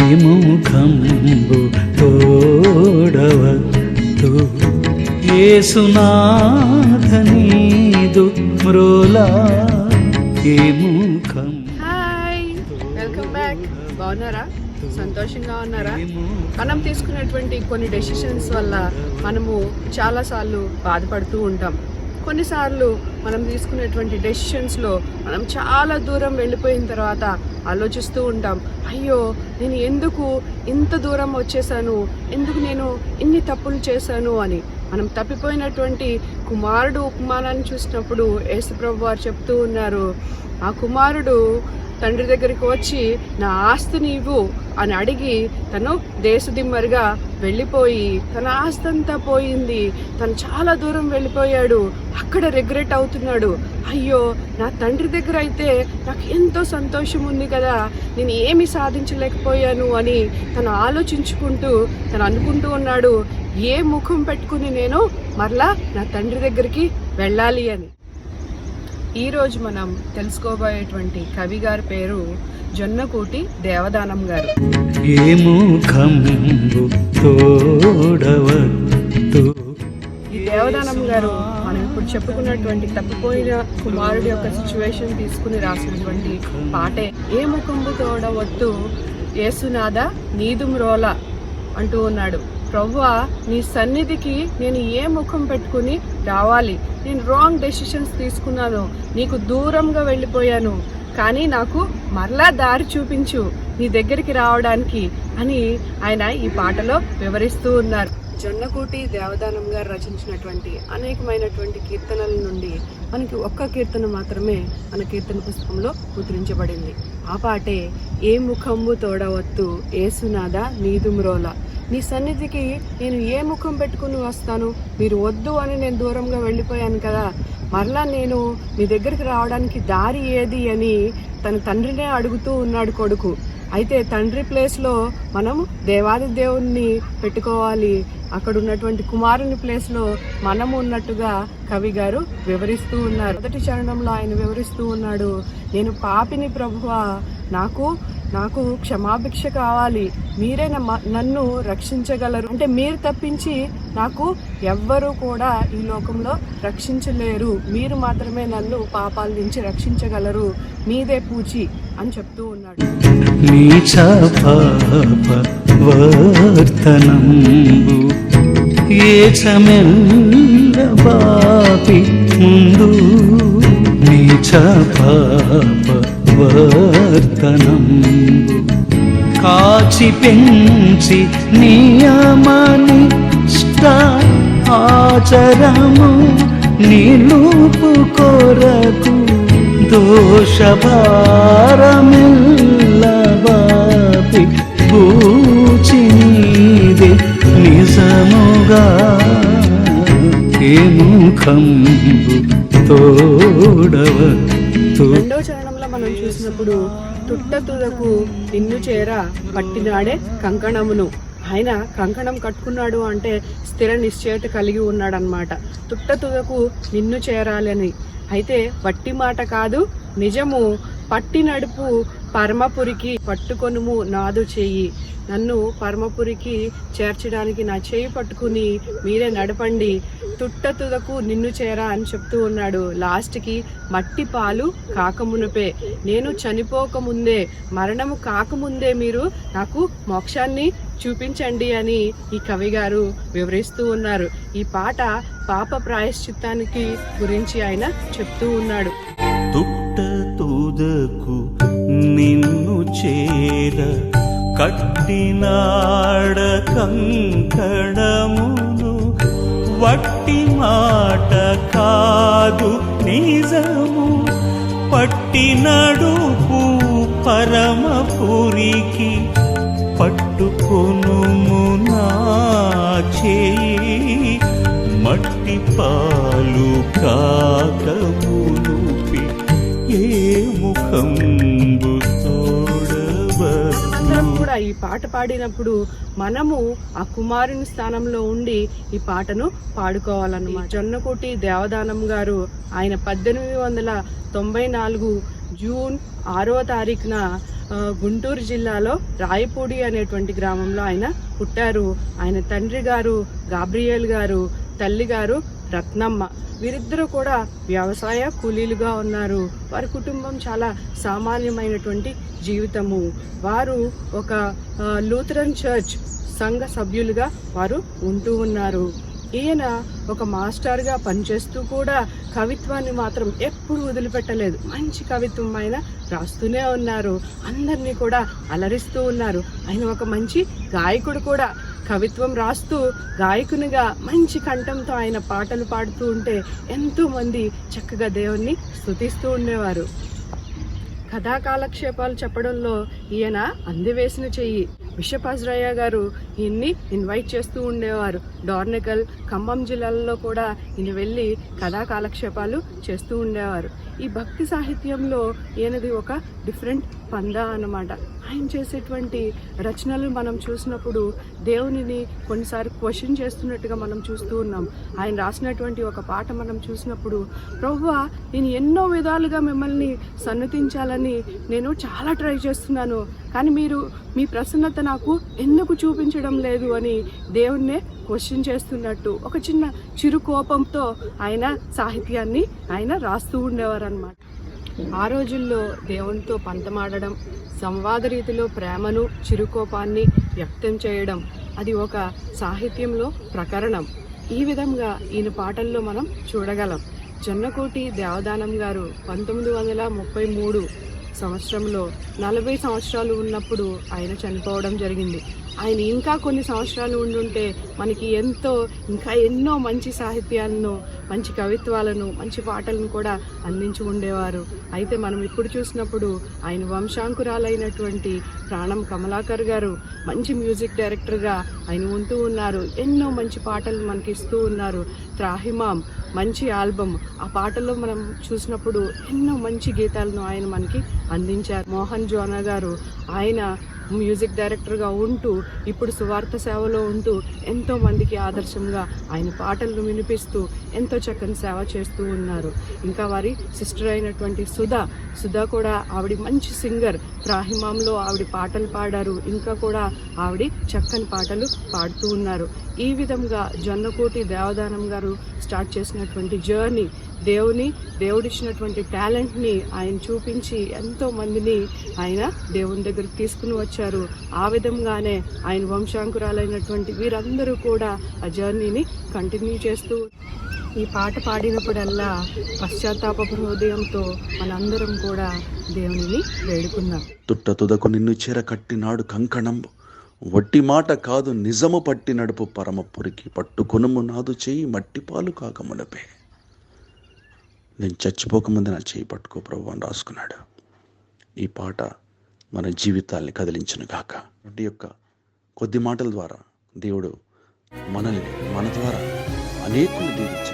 ముఖంబు తోడవద్దు. ఏసునాథనీదు మ్రోలా ఏముఖం హాయ్ వెల్కమ్ బ్యాక్. బాగున్నారా? సంతోషంగా ఉన్నారా? మనం తీసుకున్నటువంటి కొన్ని డెసిషన్స్ వల్ల మనము చాలాసార్లు బాధపడుతూ ఉంటాం. కొన్నిసార్లు మనం తీసుకునేటువంటి డెసిషన్స్లో మనం చాలా దూరం వెళ్ళిపోయిన తర్వాత ఆలోచిస్తూ ఉంటాం అయ్యో నేను ఎందుకు ఇంత దూరం వచ్చేసాను? ఎందుకు నేను ఇన్ని తప్పులు చేశాను? అని. మనం తప్పిపోయినటువంటి కుమారుడు ఉపమానాన్ని చూసినప్పుడు యేసుప్రభు వారు చెప్తూ ఉన్నారు ఆ కుమారుడు తండ్రి దగ్గరికి వచ్చి నా ఆస్తిని ఇవ్వు అని అడిగి తను దేశదిమ్మరిగా వెళ్ళిపోయి తన ఆస్తి అంతా పోయింది. తను చాలా దూరం వెళ్ళిపోయాడు. అక్కడ రిగ్రెట్ అవుతున్నాడు. అయ్యో నా తండ్రి దగ్గర అయితే నాకు ఎంతో సంతోషం ఉంది కదా. నేను ఏమి సాధించలేకపోయాను అని తను ఆలోచించుకుంటూ తను అనుకుంటూ ఉన్నాడు ఏ ముఖం పెట్టుకుని నేను మరలా నా తండ్రి దగ్గరికి వెళ్ళాలి అని. ఈరోజు మనం తెలుసుకోబోయేటువంటి కవి గారి పేరు జొన్నకూటి దేవదానం గారు. ఈ దేవదానం గారు మనం ఇప్పుడు చెప్పుకున్నటువంటి తప్పిపోయిన కుమారుడి యొక్క సిచ్యువేషన్ తీసుకుని రాసినటువంటి పాటే ఏ ముఖంబు తోడవద్దు ఏసునాథ నీదు మ్రోల అంటూ ఉన్నాడు. ప్రవ్వా నీ సన్నిధికి నేను ఏ ముఖం పెట్టుకుని రావాలి? నేను రాంగ్ డెసిషన్స్ తీసుకున్నాను. నీకు దూరంగా వెళ్ళిపోయాను. కానీ నాకు మరలా దారి చూపించు. నీ దగ్గరికి రావడానికి అని ఆయన ఈ పాటలో వివరిస్తూ ఉన్నారు. జొన్నకూటి దేవదానం గారు రచించినటువంటి అనేకమైనటువంటి కీర్తనల నుండి మనకి ఒక్క కీర్తన మాత్రమే మన కీర్తన పుస్తకంలో ముద్రించబడింది. ఆ పాటే ఏ ముఖంబు తోడవత్తు ఏసునాదా నీదుమ్రోల నీ సన్నిధికి నేను ఏ ముఖం పెట్టుకుని వస్తాను? మీరు వద్దు అని నేను దూరంగా వెళ్ళిపోయాను కదా. మరలా నేను మీ దగ్గరికి రావడానికి దారి ఏది అని తన తండ్రినే అడుగుతూ ఉన్నాడు కొడుకు. అయితే తండ్రి ప్లేస్లో మనం దేవాది దేవుణ్ణి పెట్టుకోవాలి. అక్కడ ఉన్నటువంటి కుమారుని ప్లేస్లో మనము ఉన్నట్టుగా కవి గారు వివరిస్తూ ఉన్నారు. మొదటి చరణంలో ఆయన వివరిస్తూ ఉన్నాడు నేను పాపిని ప్రభువా నాకు నాకు క్షమాభిక్ష కావాలి. మీరే నన్ను రక్షించగలరు. అంటే మీరు తప్పించి నాకు ఎవ్వరూ కూడా ఈ లోకంలో రక్షించలేరు. మీరు మాత్రమే నన్ను పాపాల నుంచి రక్షించగలరు. మీదే పూచి అని చెప్తూ ఉన్నాడు నీచ పాప వర్తనంబు ఏచమెల్ల బాపి ముందు నీచ పాప వర్తనంబు కాచి పెంచి నియమని ఆచరము నిలుపు కొరకు దోషభారమిల్లవాపి పూచినీదే నిజముగా ఏ ముఖంబు తోడవత్తు. రెండో చరణంలో మనం చూసినప్పుడు తుట్ట తుదకు నిన్ను చేర పట్టినాడే కంకణమును. ఆయన కంకణం కట్టుకున్నాడు అంటే స్థిర నిశ్చయత కలిగి ఉన్నాడనమాట తుట్ట తుదకు నిన్ను చేరాలని అయితే వట్టి మాట కాదు నిజము. పట్టి నడుపు పరమపురికి పట్టుకొనుము నాదు చేయి. నన్ను పరమపురికి చేర్చడానికి నా చేయి పట్టుకుని మీరే నడపండి. తుట్ట తుదకు నిన్ను చేరా అని చెప్తూ ఉన్నాడు. లాస్ట్కి మట్టి పాలు కాకమునుపే. నేను చనిపోకముందే మరణము కాకముందే మీరు నాకు మోక్షాన్ని చూపించండి అని ఈ కవి గారు వివరిస్తూ ఉన్నారు. ఈ పాట పాప ప్రాయశ్చిత్తానికి గురించి ఆయన చెప్తూ ఉన్నాడు. చేర కట్టినాడ కంకణమును వట్టి మాట కాదు నిజము. పట్టినడుపు పరమపురికి పట్టుకొనుము నా చేయి. మట్టి పాలు కాకమునుపి ఏ ముఖంబు ఈ పాట పాడినప్పుడు మనము ఆ కుమారుని స్థానంలో ఉండి ఈ పాటను పాడుకోవాలన్నమాట. జొన్నకోటి దేవదానం గారు ఆయన పద్దెనిమిది వందల తొంభై నాలుగు జూన్ ఆరో తారీఖున గుంటూరు జిల్లాలో రాయపూడి అనేటువంటి గ్రామంలో ఆయన పుట్టారు. ఆయన తండ్రి గారు గాబ్రియల్ గారు తల్లి గారు రత్నమ్మ. వీరిద్దరూ కూడా వ్యవసాయ కూలీలుగా ఉన్నారు. వారి కుటుంబం చాలా సామాన్యమైనటువంటి జీవితము. వారు ఒక లూథరన్ చర్చ్ సంఘ సభ్యులుగా వారు ఉంటూ ఉన్నారు. ఈయన ఒక మాస్టర్గా పనిచేస్తూ కూడా కవిత్వాన్ని మాత్రం ఎప్పుడు వదిలిపెట్టలేదు. మంచి కవిత్వం ఆయన రాస్తూనే ఉన్నారు. అందరినీ కూడా అలరిస్తూ ఉన్నారు. ఆయన ఒక మంచి గాయకుడు కూడా. కవిత్వం రాస్తూ గాయకునిగా మంచి కంఠంతో ఆయన పాటలు పాడుతూ ఉంటే ఎంతోమంది చక్కగా దేవుణ్ణి స్తుతిస్తూ ఉండేవారు. కథా కాలక్షేపాలు చెప్పడంలో ఈయన అందివేసిన చెయ్యి. విషపాజ్రయ్య గారు ఈయన్ని ఇన్వైట్ చేస్తూ ఉండేవారు. డోర్నకల్ ఖమ్మం జిల్లాల్లో కూడా ఈయన వెళ్ళి కథా కాలక్షేపాలు చేస్తూ ఉండేవారు. ఈ భక్తి సాహిత్యంలో ఈయనది ఒక డిఫరెంట్ పందా అన్నమాట. ఆయన చేసేటువంటి రచనలు మనం చూసినప్పుడు దేవునిని కొన్నిసార్లు క్వశ్చన్ చేస్తున్నట్టుగా మనం చూస్తూ ఉన్నాం. ఆయన రాసినటువంటి ఒక పాట మనం చూసినప్పుడు ప్రభువా నేను ఎన్నో విధాలుగా మిమ్మల్ని సన్నతించాలని నేను చాలా ట్రై చేస్తున్నాను. కానీ మీరు మీ ప్రసన్నత నాకు ఎందుకు చూపించడం లేదు అని దేవుణ్ణే క్వశ్చన్ చేస్తున్నట్టు ఒక చిన్న చిరు కోపంతో ఆయన సాహిత్యాన్ని ఆయన రాస్తూ ఉండేవారనమాట ఆ రోజుల్లో దేవునితో పంతమాడడం సంవాద రీతిలో ప్రేమను చిరుకోపాన్ని వ్యక్తం చేయడం అది ఒక సాహిత్యంలో ప్రకరణం. ఈ విధంగా ఈయన పాటల్లో మనం చూడగలం. జొన్నకోటి దేవదానం గారు పంతొమ్మిది వందల ముప్పై మూడు సంవత్సరంలో నలభై సంవత్సరాలు ఉన్నప్పుడు ఆయన చనిపోవడం జరిగింది. ఆయన ఇంకా కొన్ని సంవత్సరాలు ఉండుంటే మనకి ఎంతో ఇంకా ఎన్నో మంచి సాహిత్యాలను మంచి కవిత్వాలను మంచి పాటలను కూడా అందించి ఉండేవారు. అయితే మనం ఇప్పుడు చూసినప్పుడు ఆయన వంశాంకురాలైనటువంటి ప్రాణం కమలాకర్ గారు మంచి మ్యూజిక్ డైరెక్టర్గా ఆయన ఉంటూ ఉన్నారు. ఎన్నో మంచి పాటలు మనకి ఇస్తూ ఉన్నారు. త్రాహిమాం మంచి ఆల్బమ్. ఆ పాటల్లో మనం చూసినప్పుడు ఎన్నో మంచి గీతాలను ఆయన మనకి అందించారు. మోహన్ జోనా గారు ఆయన మ్యూజిక్ డైరెక్టర్గా ఉంటూ ఇప్పుడు సువార్త సేవలో ఉంటూ ఎంతో మందికి ఆదర్శంగా ఆయన పాటలను వినిపిస్తూ ఎంతో చక్కని సేవ చేస్తూ ఉన్నారు. ఇంకా వారి సిస్టర్ అయినటువంటి సుధా సుధా కూడా ఆవిడ మంచి సింగర్. త్రాహిమాంలో ఆవిడ పాటలు పాడారు. ఇంకా కూడా ఆవిడ చక్కని పాటలు పాడుతూ ఉన్నారు. ఈ విధంగా జొన్నకోటి దేవదానం గారు స్టార్ట్ చేసినటువంటి జర్నీ దేవుని దేవుడిచ్చినటువంటి టాలెంట్ని ఆయన చూపించి ఎంతో మందిని ఆయన దేవుని దగ్గరికి తీసుకుని వచ్చారు. ఆ విధంగానే ఆయన వంశాంకురాలైనటువంటి వీరందరూ కూడా ఆ జర్నీని కంటిన్యూ చేస్తూ ఈ పాట పాడినప్పుడల్లా పశ్చాత్తాప హృదయంతో మనందరం కూడా దేవునిని వేడుకుందాం. తుట్ట తుదకు నిన్ను చెర కట్టినాడు కంకణంబు. వట్టి మాట కాదు నిజము పట్టి నడుపు పరమపురికి పట్టుకొనుము నాదు చేయి మట్టి పాలు కాక నేను చచ్చిపోకముందు నా చేయి పట్టుకో ప్రభు అని రాసుకున్నాడు. ఈ పాట మన జీవితాల్ని కదిలించిన గాక. వాటి యొక్క కొద్ది మాటల ద్వారా దేవుడు మనల్ని మన ద్వారా అనేకులు దీవించారు